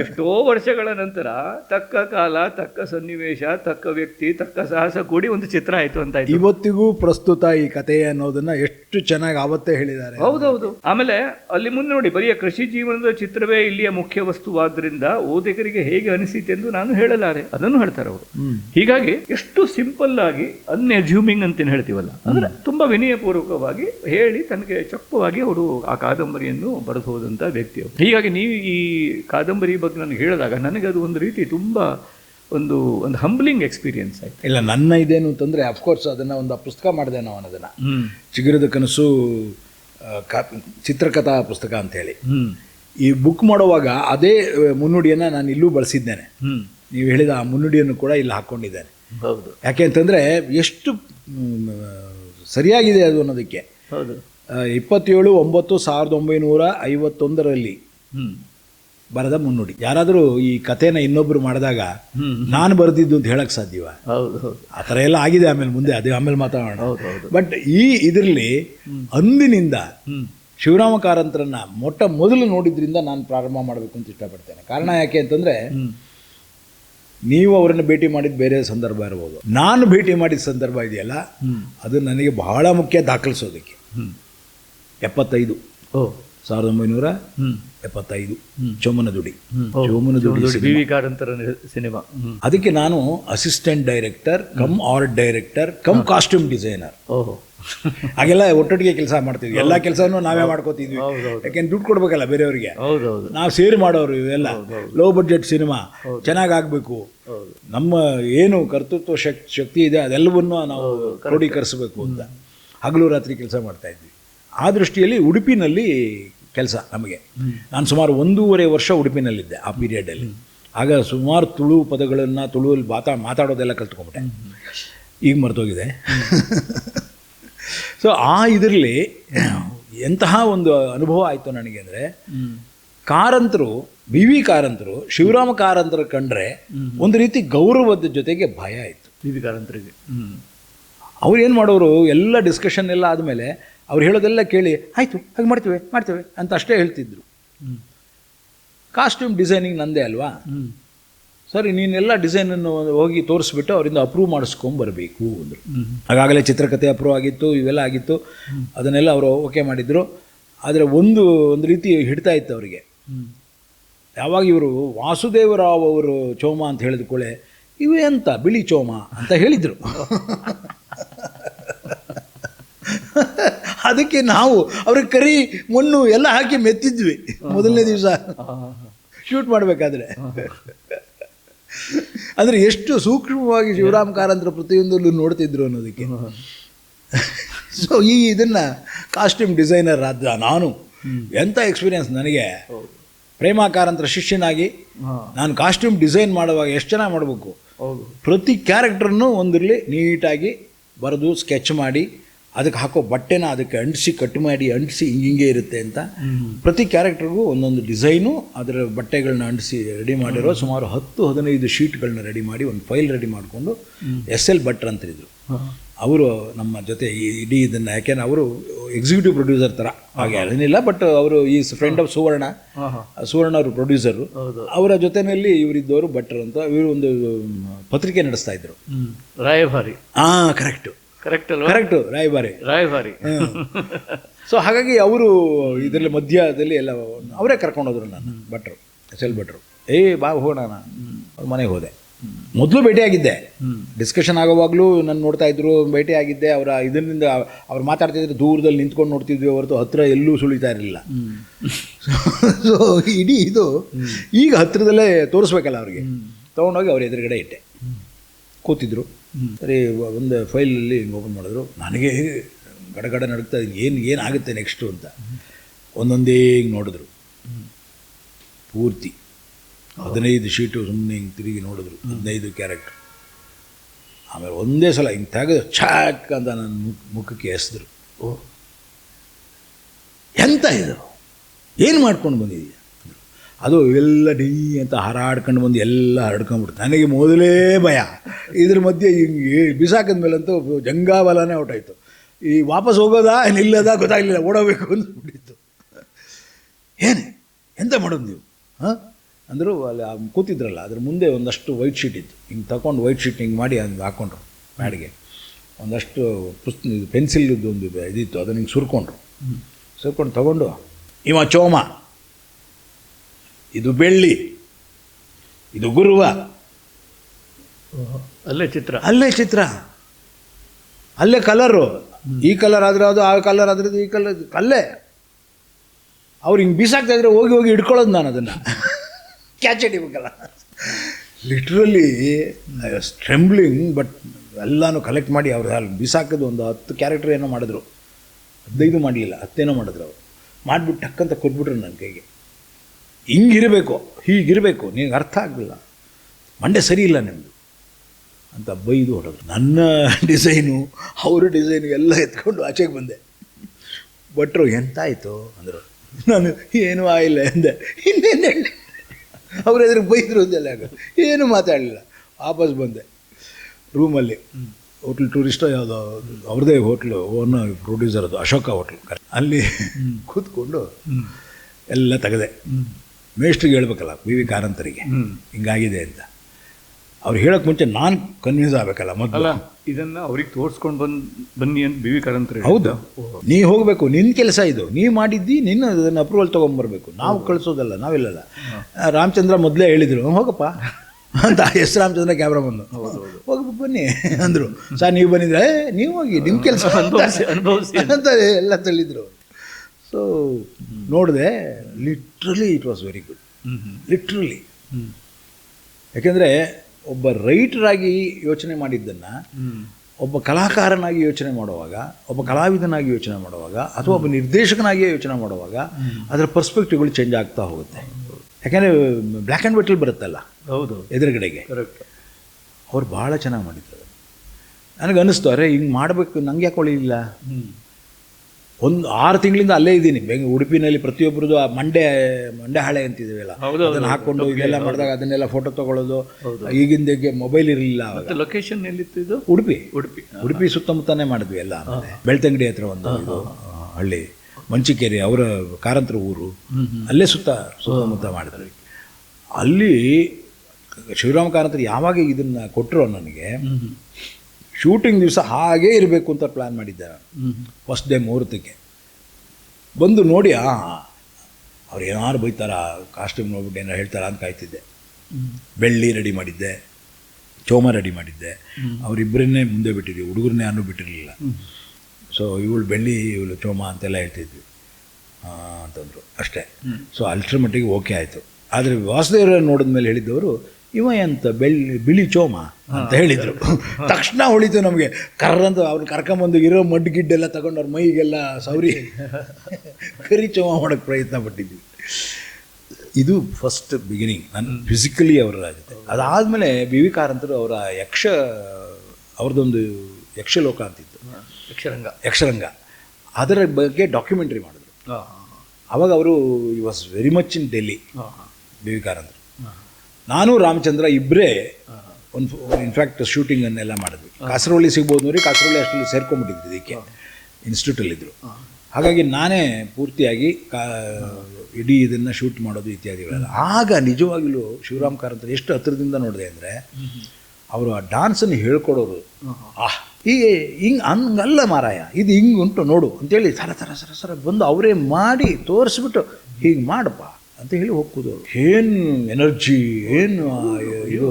ಎಷ್ಟೋ ವರ್ಷಗಳ ನಂತರ ತಕ್ಕ ಕಾಲ ತಕ್ಕ ಸನ್ನಿವೇಶ ತಕ್ಕ ವ್ಯಕ್ತಿ ತಕ್ಕ ಸಾಹಸ ಕೂಡಿ ಒಂದು ಚಿತ್ರ ಆಯ್ತು ಅಂತ ಇವತ್ತಿಗೂ ಪ್ರಸ್ತುತ ಈ ಕಥೆ ಅನ್ನೋದನ್ನ ಎಷ್ಟು ಚೆನ್ನಾಗಿ ಆವತ್ತೇ ಹೇಳಿದ್ದಾರೆ. ಹೌದೌದು. ಆಮೇಲೆ ಅಲ್ಲಿ ಮುಂದೆ ನೋಡಿ ಬರೀ ಕೃಷಿ ಜೀವನದ ಚಿತ್ರವೇ ಇಲ್ಲಿಯ ಮುಖ್ಯ ವಸ್ತುವಾದ್ರಿಂದ ಓದಿಗರಿಗೆ ಹೇಗೆ ಅನಿಸಿತೆಂದು ನಾನು ಹೇಳಲಾರೆ. ಅದನ್ನು ಹೇಳ್ತಾರೆ ಅವರು. ಹೀಗಾಗಿ ಎಷ್ಟು ಸಿಂಪಲ್ ಆಗಿ ಅನ್ಎಜ್ಯೂಮಿಂಗ್ ಅಂತ ಹೇಳ್ತೀವಲ್ಲ. ಅಂದ್ರೆ ತುಂಬಾ ವಿನಯಪೂರ್ವಕವಾಗಿ ಹೇಳಿ ತನಗೆ ಚೊಕ್ಕವಾಗಿ ಅವರು ಆ ಕಾದಂಬರಿಯನ್ನು ಬರೆದು ವ್ಯಕ್ತಿ ಅವರು. ಹೀಗಾಗಿ ನೀವು ಈ ಕಾದಂಬರಿ ಬಗ್ಗೆ ನನಗೆ ಹೇಳಿದಾಗ ನನಗೆ ಅದು ಒಂದು ರೀತಿ ತುಂಬ ಒಂದು ಒಂದು ಹಂಬ್ಲಿಂಗ್ ಎಕ್ಸ್ಪೀರಿಯನ್ಸ್ ಆಯ್ತು. ಇಲ್ಲ ನನ್ನ ಇದೇನು ಅಂತಂದರೆ ಅಫ್ಕೋರ್ಸ್ ಅದನ್ನು ಒಂದು ಪುಸ್ತಕ ಮಾಡಿದೆ ನಾವು ಅದನ್ನು ಚಿಗುರದ ಕನಸು ಕಾ- ಚಿತ್ರಕಥಾ ಪುಸ್ತಕ ಅಂತೇಳಿ ಈ ಬುಕ್ ಮಾಡುವಾಗ ಅದೇ ಮುನ್ನುಡಿಯನ್ನು ನಾನು ಇಲ್ಲೂ ಬಳಸಿದ್ದೇನೆ. ನೀವು ಹೇಳಿದ ಆ ಮುನ್ನುಡಿಯನ್ನು ಕೂಡ ಇಲ್ಲಿ ಹಾಕ್ಕೊಂಡಿದ್ದೇನೆ ಹೌದು. ಯಾಕೆ ಅಂತಂದರೆ ಎಷ್ಟು ಸರಿಯಾಗಿದೆ ಅದು ಅನ್ನೋದಕ್ಕೆ. ಹೌದು. ಇಪ್ಪತ್ತೇಳು ಒಂಬತ್ತು ಸಾವಿರದ ಒಂಬೈನೂರ ಐವತ್ತೊಂದರಲ್ಲಿ ಬರೆದ ಮುನ್ನುಡಿ. ಯಾರಾದರೂ ಈ ಕಥೆನ ಇನ್ನೊಬ್ರು ಮಾಡಿದಾಗ ನಾನು ಬರೆದಿದ್ದು ಅಂತ ಹೇಳಕ್ಕೆ ಸಾಧ್ಯವ? ಹೌದು ಆ ಥರ ಎಲ್ಲ ಆಗಿದೆ ಆಮೇಲೆ ಮುಂದೆ ಅದೇ ಆಮೇಲೆ ಮಾತಾಡೋಣ. ಹೌದು ಹೌದು. ಬಟ್ ಈ ಇದರಲ್ಲಿ ಅಂದಿನಿಂದ ಶಿವರಾಮ ಕಾರಂತರನ್ನ ಮೊಟ್ಟ ಮೊದಲು ನೋಡಿದ್ರಿಂದ ನಾನು ಪ್ರಾರಂಭ ಮಾಡಬೇಕು ಅಂತ ಇಷ್ಟಪಡ್ತೇನೆ. ಕಾರಣ ಯಾಕೆ ಅಂತಂದ್ರೆ ನೀವು ಅವರನ್ನು ಭೇಟಿ ಮಾಡಿದ ಬೇರೆ ಸಂದರ್ಭ ಇರ್ಬೋದು. ನಾನು ಭೇಟಿ ಮಾಡಿದ ಸಂದರ್ಭ ಇದೆಯಲ್ಲ? ಅದು ನನಗೆ ಬಹಳ ಮುಖ್ಯ ದಾಖಲಿಸೋದಕ್ಕೆ. ಎಪ್ಪತ್ತೈದು. ಓ. ಸಾವಿರದ ಒಂಬೈನೂರ ಎಪ್ಪತ್ತೈದು. ಚೋಮನ ದುಡಿ. ಚೋಮನ ದುಡಿ ಕಾರಂತರ ಸಿನಿಮಾ. ಅದಕ್ಕೆ ನಾನು assistant director cum art director cum costume designer ಓಹೋ. ಹಾಗೆಲ್ಲ ಒಟ್ಟೊಟ್ಟಿಗೆ ಕೆಲಸ ಮಾಡ್ತಿದ್ವಿ. ಎಲ್ಲ ಕೆಲಸನೂ ನಾವೇ ಮಾಡ್ಕೋತಿದ್ವಿ. ಯಾಕೆಂದ್ರೆ ದುಡ್ಡು ಕೊಡ್ಬೇಕಲ್ಲ ಬೇರೆಯವರಿಗೆ. ನಾವು ಸೇರಿ ಮಾಡೋರು ಇವೆಲ್ಲ. ಲೋ ಬಡ್ಜೆಟ್ ಸಿನಿಮಾ ಚೆನ್ನಾಗಿ ಆಗ್ಬೇಕು. ನಮ್ಮ ಏನು ಕರ್ತೃತ್ವ ಶಕ್ ಶಕ್ತಿ ಇದೆ ಅದೆಲ್ಲವನ್ನೂ ನಾವು ಕ್ರೋಢೀಕರಿಸಬೇಕು ಅಂತ. ಹಗಲು ರಾತ್ರಿ ಕೆಲಸ ಮಾಡ್ತಾ ಇದ್ವಿ. ಆ ದೃಷ್ಟಿಯಲ್ಲಿ ಉಡುಪಿನಲ್ಲಿ ಕೆಲಸ ನಮಗೆ. ನಾನು ಸುಮಾರು ಒಂದೂವರೆ ವರ್ಷ ಉಡುಪಿನಲ್ಲಿದ್ದೆ ಆ ಪೀರಿಯಡಲ್ಲಿ. ಆಗ ಸುಮಾರು ತುಳು ಪದಗಳನ್ನು ತುಳುವಲ್ಲಿ ಮಾತಾ ಮಾತಾಡೋದೆಲ್ಲ ಕಲ್ತ್ಕೊಂಡ್ಬಿಟ್ಟೆ ಈಗ ಮರೆತೋಗಿದೆ. ಸೊ ಆ ಇದರಲ್ಲಿ ಎಂತಹ ಒಂದು ಅನುಭವ ಆಯಿತು ನನಗೆ ಅಂದರೆ ಕಾರಂತರು ಬಿ ವಿ ಕಾರಂತರು ಶಿವರಾಮ ಕಾರಂತರ ಕಂಡ್ರೆ ಒಂದು ರೀತಿ ಗೌರವದ ಜೊತೆಗೆ ಭಯ ಆಯಿತು. ಬಿ ವಿ ಕಾರಂತರಿಗೆ. ಅವ್ರು ಏನು ಮಾಡೋರು ಎಲ್ಲ ಡಿಸ್ಕಷನ್ ಎಲ್ಲ ಆದಮೇಲೆ ಅವ್ರು ಹೇಳೋದೆಲ್ಲ ಕೇಳಿ ಆಯಿತು ಹಾಗೆ ಮಾಡ್ತೇವೆ ಮಾಡ್ತೇವೆ ಅಂತ ಅಷ್ಟೇ ಹೇಳ್ತಿದ್ರು. ಕಾಸ್ಟ್ಯೂಮ್ ಡಿಸೈನಿಂಗ್ ನಂದೇ ಅಲ್ವಾ? ಸರಿ ನೀನೆಲ್ಲ ಡಿಸೈನನ್ನು ಹೋಗಿ ತೋರಿಸ್ಬಿಟ್ಟು ಅವರಿಂದ ಅಪ್ರೂವ್ ಮಾಡಿಸ್ಕೊಂಬರಬೇಕು ಅಂದರು. ಆಗಾಗಲೇ ಚಿತ್ರಕಥೆ ಅಪ್ರೂವ್ ಆಗಿತ್ತು ಇವೆಲ್ಲ ಆಗಿತ್ತು. ಅದನ್ನೆಲ್ಲ ಅವರು ಓಕೆ ಮಾಡಿದರು. ಆದರೆ ಒಂದು ಒಂದು ರೀತಿ ಹಿಡ್ತಾ ಇತ್ತು ಅವರಿಗೆ. ಯಾವಾಗ ಇವರು ವಾಸುದೇವರಾವ್ ಅವರು ಚೋಮ ಅಂತ ಹೇಳಿದ ಕೂಡಲೇ ಇವೆಂತ ಬಿಳಿ ಚೋಮ ಅಂತ ಹೇಳಿದರು. ಅದಕ್ಕೆ ನಾವು ಅವ್ರಿಗೆ ಕರಿ ಮಣ್ಣು ಎಲ್ಲ ಹಾಕಿ ಮೆತ್ತಿದ್ವಿ ಮೊದಲನೇ ದಿವಸ. ಶೂಟ್ ಮಾಡಬೇಕಾದ್ರೆ. ಅಂದರೆ ಎಷ್ಟು ಸೂಕ್ಷ್ಮವಾಗಿ ಶಿವರಾಮ್ ಕಾರಂತರ ಪ್ರತಿಯೊಂದಲ್ಲೂ ನೋಡ್ತಿದ್ರು ಅನ್ನೋದಕ್ಕೆ. ಸೊ ಈ ಇದನ್ನು ಕಾಸ್ಟ್ಯೂಮ್ ಡಿಸೈನರ್ ಆದ ನಾನು ಎಂಥ ಎಕ್ಸ್ಪೀರಿಯನ್ಸ್ ನನಗೆ? ಪ್ರೇಮಾಕಾರಂತರ ಪ್ರೇಮಾ ಕಾರಂತರ ಶಿಷ್ಯನಾಗಿ ನಾನು ಕಾಸ್ಟ್ಯೂಮ್ ಡಿಸೈನ್ ಮಾಡುವಾಗ ಎಷ್ಟು ಚೆನ್ನಾಗಿ ಮಾಡಬೇಕು? ಪ್ರತಿ ಕ್ಯಾರೆಕ್ಟರ್ನು ಒಂದಿರಲಿ ನೀಟಾಗಿ ಬರೆದು ಸ್ಕೆಚ್ ಮಾಡಿ ಅದಕ್ಕೆ ಹಾಕೋ ಬಟ್ಟೆನ ಅದಕ್ಕೆ ಅಂಟಿಸಿ ಕಟ್ ಮಾಡಿ ಅಂಟಿಸಿ ಹಿಂಗೆ ಇರುತ್ತೆ ಅಂತ ಪ್ರತಿ ಕ್ಯಾರೆಕ್ಟರ್ಗೂ ಒಂದೊಂದು ಡಿಸೈನು ಅದರ ಬಟ್ಟೆಗಳನ್ನ ಅಂಟಿಸಿ ರೆಡಿ ಮಾಡಿರೋ ಸುಮಾರು ಹತ್ತು ಹದಿನೈದು ಶೀಟ್ಗಳನ್ನ ರೆಡಿ ಮಾಡಿ ಒಂದು ಫೈಲ್ ರೆಡಿ ಮಾಡಿಕೊಂಡು ಎಸ್ ಎಲ್ ಭಟ್ರ್ ಅಂತಿದ್ರು ಅವರು ನಮ್ಮ ಜೊತೆ ಈ ಇಡೀ ಇದನ್ನು ಯಾಕೆಂದ್ರೆ ಅವರು ಎಕ್ಸಿಕ್ಯೂಟಿವ್ ಪ್ರೊಡ್ಯೂಸರ್ ಥರ ಹಾಗೆ ಅದೇನಿಲ್ಲ ಬಟ್ ಅವರು ಈ ಫ್ರೆಂಡ್ ಆಫ್ ಸುವರ್ಣ ಸುವರ್ಣ ಅವರು ಪ್ರೊಡ್ಯೂಸರು ಅವರ ಜೊತೆಯಲ್ಲಿ ಇವರಿದ್ದವರು ಭಟ್ರು ಅಂತ ಇವರು ಒಂದು ಪತ್ರಿಕೆ ನಡೆಸ್ತಾ ಇದ್ರು. ರಾಯಭಾರಿ. ಹಾಂ ಕರೆಕ್ಟು ಕರೆಕ್ಟ್ ಅಲ್ವಾ? ಕರೆಕ್ಟು ರಾಯಭಾರಿ. ರಾಯಭಾರಿ. ಸೊ ಹಾಗಾಗಿ ಅವರು ಇದರಲ್ಲಿ ಮಧ್ಯದಲ್ಲಿ ಎಲ್ಲ ಅವರೇ ಕರ್ಕೊಂಡೋದ್ರು ನಾನು ಭಟ್ರು ಎಸ್ ಎಲ್ ಭಟ್ರು. ಏ ಬಾ ಹೋಗೋಣ ನಾನು. ಅವ್ರ ಮನೆಗೆ ಹೋದೆ. ಮೊದಲು ಭೇಟಿಯಾಗಿದ್ದೆ. ಡಿಸ್ಕಷನ್ ಆಗೋವಾಗಲೂ ನಾನು ನೋಡ್ತಾ ಇದ್ರು ಭೇಟಿಯಾಗಿದ್ದೆ ಅವರ ಇದರಿಂದ ಅವ್ರು ಮಾತಾಡ್ತಿದ್ರು ದೂರದಲ್ಲಿ ನಿಂತ್ಕೊಂಡು ನೋಡ್ತಿದ್ವಿ ಹೊರತು ಹತ್ತಿರ ಎಲ್ಲೂ ಸುಳಿತಾ ಇರಲಿಲ್ಲ. ಸೊ ಇಡೀ ಇದು ಈಗ ಹತ್ತಿರದಲ್ಲೇ ತೋರಿಸ್ಬೇಕಲ್ಲ ಅವ್ರಿಗೆ. ತೊಗೊಂಡೋಗಿ ಅವ್ರ ಎದುರುಗಡೆ ಇಟ್ಟೆ. ಕೂತಿದ್ರು. ಸರಿ, ಒಂದು ಫೈಲಲ್ಲಿ ಹಿಂಗೆ ಓಪನ್ ಮಾಡಿದ್ರು. ನನಗೆ ಗಡಗಡ ನಡುಗ್ತಾ ಏನು ಏನಾಗುತ್ತೆ ನೆಕ್ಸ್ಟು ಅಂತ. ಒಂದೊಂದೇ ಹಿಂಗೆ ನೋಡಿದ್ರು. ಪೂರ್ತಿ. ಹದಿನೈದು ಶೀಟು ಸುಮ್ಮನೆ ಹಿಂಗೆ ತಿರುಗಿ ನೋಡಿದ್ರು. ಹದಿನೈದು ಕ್ಯಾರೆಕ್ಟ್ರ್. ಆಮೇಲೆ ಒಂದೇ ಸಲ ಹಿಂಗೆ ತೆಗೆದು ಛಾಕ್ ಅಂತ ನನ್ನ ಮುಖ, ಮುಖಕ್ಕೆ ಎಸೆದ್ರು. ಓ, ಎಂತ ಇದು? ಏನು ಮಾಡ್ಕೊಂಡು ಬಂದಿದೀಯ? ಅದು ಎಲ್ಲ ಡೀ ಅಂತ ಹಾರಾಡ್ಕೊಂಡು ಬಂದು ಎಲ್ಲ ಹರಡ್ಕೊಂಡ್ಬಿಡ್ತು ನನಗೆ ಮೊದಲೇ ಭಯ. ಇದ್ರ ಮಧ್ಯೆ ಹಿಂಗೆ ಬಿಸಾಕಿದ ಮೇಲಂತೂ ಜಂಗಾಬಲನೇ ಹೊಟ್ಟಾಯಿತು ಈ ವಾಪಸ್ ಹೋಗೋದಾ ನಿಲ್ಲೋದಾ ಗೊತ್ತಾಗಲಿಲ್ಲ. ಓಡೋಬೇಕು ಅಂದ್ಬಿಟ್ಟಿತ್ತು ಏನು ಎಂತ ಮಾಡೋದು ನೀವು? ಹಾಂ? ಅಂದರು ಅಲ್ಲಿ ಕೂತಿದ್ರಲ್ಲ ಅದ್ರ ಮುಂದೆ ಒಂದಷ್ಟು ವೈಟ್ ಶೀಟ್ ಇತ್ತು. ಹಿಂಗೆ ತಗೊಂಡು ವೈಟ್ ಶೀಟ್ ಹಿಂಗೆ ಮಾಡಿ ಹಂಗೆ ಹಾಕ್ಕೊಂಡ್ರು ಮ್ಯಾಡಿಗೆ ಒಂದಷ್ಟು ಪುಸ್ತ ಪೆನ್ಸಿಲ್ದು ಒಂದು ಇದಿತ್ತು ಅದನ್ನ ಹಿಂಗೆ ಸುರ್ಕೊಂಡ್ರು. ಸುರ್ಕೊಂಡು ತಗೊಂಡು ಇವ ಚೋಮ. ಇದು ಬೆಳ್ಳಿ ಇದು ಗುರುವ. ಅಲ್ಲೇ ಚಿತ್ರ. ಅಲ್ಲೇ ಚಿತ್ರ. ಅಲ್ಲೇ ಕಲರು. ಈ ಕಲರ್ ಆದರೆ ಅದು ಆ ಕಲರ್ ಆದರೆ ಈ ಕಲರ್ ಅಲ್ಲೇ ಅವ್ರು ಹಿಂಗೆ ಬೀಸಾಕ್ತಾ ಇದ್ರೆ ಹೋಗಿ ಹೋಗಿ ಹಿಡ್ಕೊಳ್ಳೋದು ನಾನು ಅದನ್ನು. ಕ್ಯಾಚ್ ಹಿಡಿಬೇಕಲ್ಲ ಲಿಟ್ರಲಿ ಟ್ರೆಂಬ್ಲಿಂಗ್ ಬಟ್ ಎಲ್ಲನೂ ಕಲೆಕ್ಟ್ ಮಾಡಿ ಅವ್ರು ಅಲ್ಲಿ ಬೀಸಾಕೋದು ಒಂದು ಹತ್ತು ಕ್ಯಾರೆಕ್ಟರ್ ಏನೋ ಮಾಡಿದ್ರು. ಹದಿನೈದು ಮಾಡಲಿಲ್ಲ ಹತ್ತೇನೋ ಮಾಡಿದ್ರು ಅವರು. ಮಾಡಿಬಿಟ್ಟು ಟಕ್ಕಂತ ಕೊಟ್ಬಿಟ್ರು ನನ್ನ ಕೈಗೆ. ಹಿಂಗಿರಬೇಕು ಹೀಗಿರಬೇಕು ನಿನಗೆ ಅರ್ಥ ಆಗಲಿಲ್ಲ. ಮಂಡೆ ಸರಿ ಇಲ್ಲ ನಿಮ್ಮದು ಅಂತ ಬೈದು ಹೊಡೋದು ನನ್ನ ಡಿಸೈನು ಅವ್ರ ಡಿಸೈನು ಎಲ್ಲ ಎತ್ಕೊಂಡು ಆಚೆಗೆ ಬಂದೆ. ಭಟ್ರು ಎಂತಾಯಿತು? ಅಂದರು. ನಾನು ಏನೂ ಆಯಿಲ್ಲ ಎಂದೆ ಇನ್ನೇನು ಹೇಳಿ. ಅವ್ರ ಎದುರು ಬೈದರು ಅಂತೆಲ್ಲ ಏನೂ ಮಾತಾಡಲಿಲ್ಲ. ವಾಪಸ್ ಬಂದೆ. ರೂಮಲ್ಲಿ ಹೋಟ್ಲ್ ಟೂರಿಸ್ಟೋ ಯಾವುದೋ ಅವ್ರದ್ದೇ ಹೋಟ್ಲು ಓನ್ ಪ್ರೊಡ್ಯೂಸರ್ ಅದು ಅಶೋಕ ಹೋಟ್ಲು. ಅಲ್ಲಿ ಕೂತ್ಕೊಂಡು ಎಲ್ಲ ತೆಗೆದೆ. ಮೇಷ್ಟ್ರಿಗೆ ಹೇಳ್ಬೇಕಲ್ಲ ವಿ ವಿ ಕಾರಂತರಿಗೆ. ಹಿಂಗಾಗಿದೆ ಅಂತ. ಅವ್ರು ಹೇಳೋಕ್ಕೆ ಮುಂಚೆ ನಾನು ಕನ್ವಿನ್ಸ್ ಆಗಬೇಕಲ್ಲ ಮೊದಲು. ಇದನ್ನು ಅವ್ರಿಗೆ ತೋರಿಸ್ಕೊಂಡು ಬಂದು ಬನ್ನಿ ಅಂತ ಬಿ ವಿ ಕಾರಂತರು ಹೌದು. ನೀ ಹೋಗಬೇಕು ನಿನ್ನ ಕೆಲಸ ಇದು. ನೀ ಮಾಡಿದ್ದಿ ನಿನ್ನ ಅದನ್ನು ಅಪ್ರೂವಲ್ ತೊಗೊಂಬರ್ಬೇಕು. ನಾವು ಕಳಿಸೋದಲ್ಲ ನಾವಿಲ್ಲಲ್ಲ. ರಾಮಚಂದ್ರ ಮೊದಲೇ ಹೇಳಿದರು ಹೋಗಪ್ಪ. ಅಂತ ಎಸ್ ರಾಮಚಂದ್ರ ಕ್ಯಾಮ್ರಾ ಬಂದು. ಹೋಗಿ ಬನ್ನಿ ಅಂದರು. ಸರ್ ನೀವು ಬಂದಿದ್ರೆ "ಏ, ನೀವು ಹೋಗಿ ನಿಮ್ಮ ಕೆಲಸ ಅಂತ. ಎಲ್ಲ ತಳ್ಳಿದ್ರು ಸೊ ನೋಡಿದೆ literally it was very good. Literally. ಯಾಕೆಂದರೆ ಒಬ್ಬ ರೈಟರಾಗಿ ಯೋಚನೆ ಮಾಡಿದ್ದನ್ನು ಒಬ್ಬ ಕಲಾಕಾರನಾಗಿ ಯೋಚನೆ ಮಾಡುವಾಗ ಒಬ್ಬ ಕಲಾವಿದನಾಗಿ ಯೋಚನೆ ಮಾಡುವಾಗ ಅಥವಾ ಒಬ್ಬ ನಿರ್ದೇಶಕನಾಗಿಯೇ ಯೋಚನೆ ಮಾಡುವಾಗ ಅದರ ಪರ್ಸ್ಪೆಕ್ಟಿವ್ಗಳು ಚೇಂಜ್ ಆಗ್ತಾ ಹೋಗುತ್ತೆ. ಯಾಕೆಂದರೆ ಬ್ಲ್ಯಾಕ್ ಆ್ಯಂಡ್ ವೈಟಲ್ಲಿ ಬರುತ್ತಲ್ಲ ಹೌದು. ಎದುರುಗಡೆಗೆ. ಅವ್ರು ಭಾಳ ಚೆನ್ನಾಗಿ ಮಾಡಿದ್ದಾರೆ. ನನಗೆ ಅನ್ನಿಸ್ತು ಅರೆ ಹಿಂಗೆ ಮಾಡಬೇಕು ನಂಗೆ ಯಾಕೆ ಹೊಳಿಲಿಲ್ಲ ಒಂದು ಆರು ತಿಂಗಳಿಂದ ಅಲ್ಲೇ ಇದ್ದೀನಿ. ಬೆಂಗ್ ಉಡುಪಿನಲ್ಲಿ ಪ್ರತಿಯೊಬ್ಬರದ್ದು ಆ ಮಂಡೆ ಮಂಡೆ ಹಾಳೆ ಅಂತಿದ್ದೀವಲ್ಲ. ಅದನ್ನು ಹಾಕೊಂಡು ಇದೆಲ್ಲ ಮಾಡಿದಾಗ ಅದನ್ನೆಲ್ಲ ಫೋಟೋ ತಗೊಳ್ಳೋದು. ಈಗಿಂದಕ್ಕೆ ಮೊಬೈಲ್ ಇರಲಿಲ್ಲ ಲೊಕೇಶನ್ ಎಲ್ಲಿತ್ತು ಇದು? ಉಡುಪಿ. ಉಡುಪಿ. ಉಡುಪಿ ಸುತ್ತಮುತ್ತನೇ ಮಾಡಿದ್ವಿ ಎಲ್ಲ ಬೆಳ್ತಂಗಡಿ ಹತ್ರ ಒಂದು ಹಳ್ಳಿ. ಮಂಚಿಕೇರಿ ಅವರ ಕಾರಂತರ ಊರು. ಅಲ್ಲೇ ಸುತ್ತ ಸುತ್ತಮುತ್ತ ಮಾಡಿದ್ರು ಅಲ್ಲಿ ಶಿವರಾಮ ಕಾರಂತರು ಯಾವಾಗ ಇದನ್ನು ಕೊಟ್ಟರು ನನಗೆ ಶೂಟಿಂಗ್ ದಿವಸ ಹಾಗೇ ಇರಬೇಕು ಅಂತ ಪ್ಲ್ಯಾನ್ ಮಾಡಿದ್ದೆ ನಾನು. ಫಸ್ಟ್ ಡೇ ಮುಹೂರ್ತಕ್ಕೆ. ಬಂದು ನೋಡಿ, ಆ, ಅವ್ರು ಏನಾದ್ರು ಬೈತಾರ ಕಾಸ್ಟ್ಯೂಮ್ ನೋಡ್ಬಿಟ್ಟು ಏನಾರು ಹೇಳ್ತಾರ ಅಂತ ಕಾಯ್ತಿದ್ದೆ. ಬೆಳ್ಳಿ ರೆಡಿ ಮಾಡಿದ್ದೆ, ಚೋಮ ರೆಡಿ ಮಾಡಿದ್ದೆ. ಅವರಿಬ್ಬರನ್ನೇ ಮುಂದೆ ಬಿಟ್ಟಿದ್ವಿ, ಹುಡುಗರನ್ನೇ ಯಾರನ್ನೂ ಬಿಟ್ಟಿರಲಿಲ್ಲ. ಸೊ ಇವಳು ಬೆಳ್ಳಿ, ಇವಳು ಚೋಮ ಅಂತೆಲ್ಲ ಹೇಳ್ತಿದ್ವಿ. ಅಂತಂದರು. ಅಷ್ಟೇ. ಸೊ ಅಲ್ಟ್ರ ಮಟ್ಟಿಗೆ ಓಕೆ ಆಯಿತು. ಆದರೆ ವಾಸುದೇವರ ನೋಡಿದ ಮೇಲೆ ಹೇಳಿದ್ದವರು ಇವ ಎಂತ ಬೆಳ್ಳಿ ಬಿಳಿ ಚೋಮ ಅಂತ ಹೇಳಿದರು. ತಕ್ಷಣ ಹೊಳಿತು ನಮಗೆ. ಕರ್ರಂತ ಅವ್ರು ಕರ್ಕೊಂಬಂದು ಇರೋ ಮಡ್ ಗಿಡ್ಡೆಲ್ಲ ತಗೊಂಡು ಅವ್ರ ಮೈಗೆಲ್ಲ ಸೌರಿ ಕರಿ ಚೋಮ ಮಾಡೋಕ್ಕೆ ಪ್ರಯತ್ನ ಪಟ್ಟಿದ್ವಿ. ಇದು ಫಸ್ಟ್ ಬಿಗಿನಿಂಗ್ ನನ್ನ ಫಿಸಿಕಲಿ ಅವರ ಜೊತೆ ಅದಾದಮೇಲೆ ಬಿ ವಿ ಕಾರಂತರು ಅವರ ಯಕ್ಷ ಅವ್ರದ್ದೊಂದು ಯಕ್ಷಲೋಕ ಅಂತಿತ್ತು. ಯಕ್ಷರಂಗ. ಯಕ್ಷರಂಗ. ಅದರ ಬಗ್ಗೆ ಡಾಕ್ಯುಮೆಂಟ್ರಿ ಮಾಡಿದ್ರು. ಆವಾಗ ಅವರು ಈ was very much in Delhi ವಿವೇಕಾನಂದರು ನಾನು ರಾಮಚಂದ್ರ ಇಬ್ಬರೇ ಒಂದು ಇನ್ಫ್ಯಾಕ್ಟ್ ಶೂಟಿಂಗನ್ನೆಲ್ಲ ಮಾಡಿದ್ವಿ. ಕಾಸರವಳ್ಳಿ ಸಿಗ್ಬೋದು ನೋಡಿ ಕಾಸರವಳ್ಳಿ ಅಷ್ಟರಲ್ಲಿ ಸೇರ್ಕೊಂಡ್ಬಿಟ್ಟಿದ್ವಿ ಇದಕ್ಕೆ. ಇನ್ಸ್ಟಿಟ್ಯೂಟಲ್ಲಿದ್ದರು ಹಾಗಾಗಿ ನಾನೇ ಪೂರ್ತಿಯಾಗಿ ಕಾ ಇಡೀ ಇದನ್ನು ಶೂಟ್ ಮಾಡೋದು ಇತ್ಯಾದಿಗಳೆಲ್ಲ. ಆಗ ನಿಜವಾಗಲೂ ಶಿವರಾಮ್ ಕಾರಂತ ಎಷ್ಟು ಹತ್ತಿರದಿಂದ ನೋಡಿದೆ ಅಂದರೆ ಅವರು ಆ ಡಾನ್ಸನ್ನು ಹೇಳ್ಕೊಡೋರು. ಆಹ್ ಈ ಹಿಂಗೆ ಹಂಗಲ್ಲ ಮಾರಾಯ ಇದು ಹಿಂಗೆ ಉಂಟು ನೋಡು ಅಂತೇಳಿ ಸರ ಸರ ಸರ ಸರ ಬಂದು ಅವರೇ ಮಾಡಿ ತೋರಿಸ್ಬಿಟ್ಟು ಹೀಗೆ ಮಾಡಪ್ಪ. ಅಂತ ಹೇಳಿ ಹೋಗ್ಬೋದು ಏನು ಎನರ್ಜಿ ಏನು ಇದು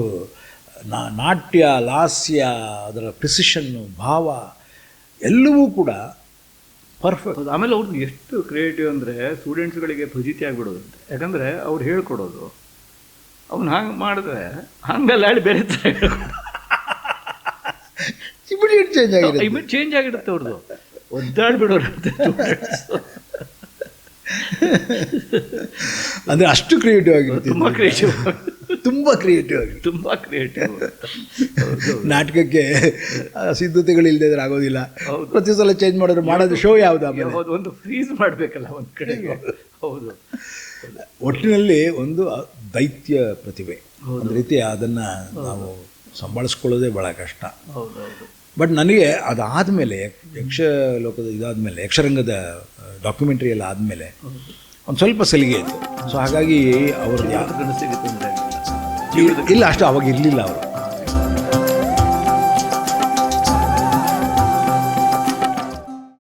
ನಾ- ನಾಟ್ಯ ಲಾಸ್ಯ ಅದರ ಪ್ರಿಸಿಷನ್ನು ಭಾವ ಎಲ್ಲವೂ ಕೂಡ ಪರ್ಫೆಕ್ಟ್ ಆಮೇಲೆ ಅವ್ರದ್ದು ಎಷ್ಟು ಕ್ರಿಯೇಟಿವ್ ಅಂದರೆ ಸ್ಟೂಡೆಂಟ್ಸ್ಗಳಿಗೆ ಫಜಿತಿ ಆಗಿಬಿಡೋದಂತೆ. ಯಾಕಂದರೆ ಅವ್ರು ಹೇಳ್ಕೊಡೋದು. ಅವ್ನು ಹಂಗೆ ಮಾಡಿದ್ರೆ ಹಂಗಲ್ಲ ಹೇಳಿ ಬೇರೆ ಥರ ಹೇಳ್ಕೊಡೋದು. ಇಮಿಡಿಯೇಟ್ ಚೇಂಜ್ ಆಗಿರುತ್ತೆ ಇಮಿಡಿಯೇಟ್ ಚೇಂಜ್ ಆಗಿರುತ್ತೆ ಅವ್ರದ್ದು ಒದ್ದಾಡ್ಬಿಡೋರಂತೆ ಅಂದರೆ ಅಷ್ಟು ಕ್ರಿಯೇಟಿವ್ ಆಗಿರುತ್ತೆ ತುಂಬ ಕ್ರಿಯೇಟಿವ್ ತುಂಬ ಕ್ರಿಯೇಟಿವ್ ಆಗಿ ತುಂಬ ಕ್ರಿಯೇಟಿವ್ ನಾಟಕಕ್ಕೆ ಸಿದ್ಧತೆಗಳು ಸಿದ್ಧತೆಗಳಿಲ್ಲದೆ ಇದ್ರೆ ಆಗೋದಿಲ್ಲ. ಪ್ರತಿ ಸಲ ಚೇಂಜ್ ಮಾಡಿದ್ರೆ ಮಾಡೋದು ಶೋ ಯಾವುದು ಆಮೇಲೆ? ಹೌದು ಒಂದು ಫ್ರೀಸ್ ಮಾಡಬೇಕಲ್ಲ ಒಂದು ಕಡೆಗೆ. ಹೌದು. ಒಟ್ಟಿನಲ್ಲಿ ಒಂದು ದೈತ್ಯ ಪ್ರತಿಭೆ. ಒಂದು ರೀತಿ ಅದನ್ನು ನಾವು ಸಂಭಾಳಿಸ್ಕೊಳ್ಳೋದೇ ಭಾಳ ಕಷ್ಟ. ಹೌದು ಹೌದು. ಬಟ್ ನನಗೆ ಅದಾದಮೇಲೆ ಯಕ್ಷ ಲೋಕದ ಇದಾದಮೇಲೆ ಯಕ್ಷರಂಗದ ಡಾಕ್ಯುಮೆಂಟ್ರಿ ಎಲ್ಲ ಆದಮೇಲೆ ಒಂದು ಸ್ವಲ್ಪ ಸಲಿಗೆ ಇತ್ತು ಸೊ ಹಾಗಾಗಿ ಅವರು ಯಾವ ತೊಂದರೆ ಇಲ್ಲ ಅಷ್ಟು ಅವಾಗ ಇರಲಿಲ್ಲ ಅವರು.